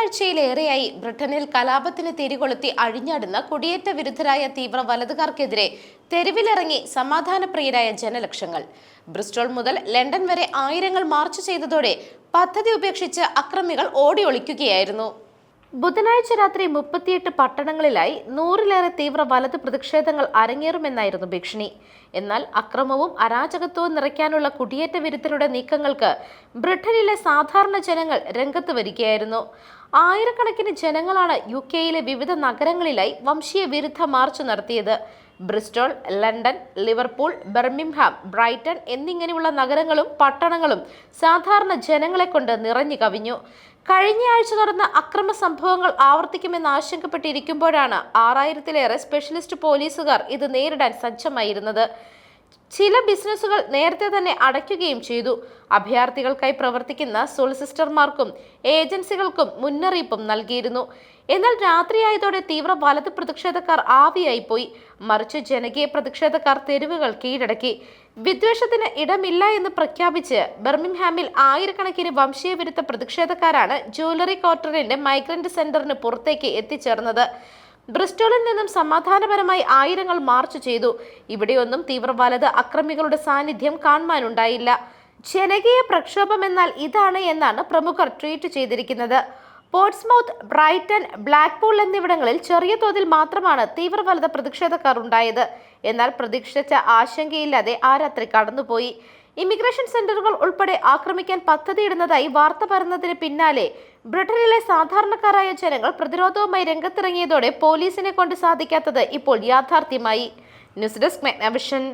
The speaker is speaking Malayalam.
ഒരാഴ്ചയിലേറെയായി ബ്രിട്ടനിൽ കലാപത്തിന് തിരികൊളുത്തി അഴിഞ്ഞാടുന്ന കുടിയേറ്റ വിരുദ്ധരായ തീവ്ര വലതുകാർക്കെതിരെ തെരുവിലിറങ്ങി സമാധാനപ്രിയരായ ജനലക്ഷങ്ങൾ. ബ്രിസ്റ്റോൾ മുതൽ ലണ്ടൻ വരെ ആയിരങ്ങൾ മാർച്ച് ചെയ്തതോടെ പദ്ധതി ഉപേക്ഷിച്ച് അക്രമികൾ ഓടി ഒളിക്കുകയായിരുന്നു ബുധനാഴ്ച രാത്രി മുപ്പത്തിയെട്ട് പട്ടണങ്ങളിലായി നൂറിലേറെ തീവ്ര വലത് പ്രതിഷേധങ്ങൾ അരങ്ങേറുമെന്നായിരുന്നു ഭീഷണി. എന്നാൽ അക്രമവും അരാജകത്വവും നിറയ്ക്കാനുള്ള കുടിയേറ്റ വിരുദ്ധരുടെ നീക്കങ്ങൾക്ക് ബ്രിട്ടനിലെ സാധാരണ ജനങ്ങൾ രംഗത്ത് വരികയായിരുന്നു. ആയിരക്കണക്കിന് ജനങ്ങളാണ് യു കെയിലെ വിവിധ നഗരങ്ങളിലായി വംശീയ വിരുദ്ധ മാർച്ച് നടത്തിയത്. Bristol London Liverpool Birmingham Brighton എന്നിങ്ങനെയുള്ള നഗരങ്ങളും പട്ടണങ്ങളും സാധാരണ ജനങ്ങളെ കൊണ്ട് നിറഞ്ഞു കവിഞ്ഞു. കഴിഞ്ഞ ആഴ്ച നടന്ന അക്രമ സംഭവങ്ങൾ ആവർത്തിക്കുമെന്ന് ആശങ്കപ്പെട്ടിരിക്കുമ്പോഴാണ് ആറായിരത്തിലേറെ സ്പെഷ്യലിസ്റ്റ് പോലീസുകാർ ഇത് നേരിടാൻ സജ്ജമായിരുന്നത്. ചില ബിസിനസ്സുകൾ നേരത്തെ തന്നെ അടയ്ക്കുകയും ചെയ്തു. അഭയാർത്ഥികൾക്കായി പ്രവർത്തിക്കുന്ന സോളിസിസ്റ്റർമാർക്കും ഏജൻസികൾക്കും മുന്നറിയിപ്പും നൽകിയിരുന്നു. എന്നാൽ രാത്രിയായതോടെ തീവ്ര വലത് പ്രതിഷേധക്കാർ ആവിയായി പോയി മറിച്ച് ജനകീയ പ്രതിഷേധക്കാർ തെരുവുകൾ കീഴടക്കി. വിദ്വേഷത്തിന് ഇടമില്ല എന്ന് പ്രഖ്യാപിച്ച് ബെർമിംഗ്ഹാമിൽ ആയിരക്കണക്കിന് വംശീയ വിരുദ്ധ പ്രതിഷേധക്കാരാണ് ജ്വല്ലറി ക്വാർട്ടറിന്റെ മൈഗ്രന്റ് സെന്ററിന് പുറത്തേക്ക് എത്തിച്ചേർന്നത്. ബ്രിസ്റ്റോളിൽ നിന്നും സമാധാനപരമായി ആയിരങ്ങൾ മാർച്ച് ചെയ്തു. ഇവിടെയൊന്നും തീവ്രവാദ അക്രമികളുടെ സാന്നിധ്യം കാണുവാനുണ്ടായില്ല. ജനകീയ പ്രക്ഷോഭം എന്നാൽ ഇതാണ് എന്നാണ് പ്രമുഖർ ട്വീറ്റ് ചെയ്തിരിക്കുന്നത്. പോർട്സ്മൗത്ത് ബ്രൈറ്റൺ ബ്ലാക്ക്പൂൾ എന്നിവിടങ്ങളിൽ ചെറിയ തോതിൽ മാത്രമാണ് തീവ്രവലത പ്രതിഷേധക്കാർ ഉണ്ടായത്. എന്നാൽ പ്രതീക്ഷിച്ച ആശങ്കയില്ലാതെ ആ രാത്രി കടന്നുപോയി. ഇമിഗ്രേഷൻ സെന്ററുകൾ ഉൾപ്പെടെ ആക്രമിക്കാൻ പദ്ധതിയിടുന്നതായി വാർത്ത പരന്നതിന് പിന്നാലെ ബ്രിട്ടനിലെ സാധാരണക്കാരായ ജനങ്ങൾ പ്രതിരോധവുമായി രംഗത്തിറങ്ങിയതോടെ പോലീസിനെ കൊണ്ട് സാധിക്കാത്തത് ഇപ്പോൾ യാഥാർത്ഥ്യമായി. News desk മെഗ്നവിഷൻ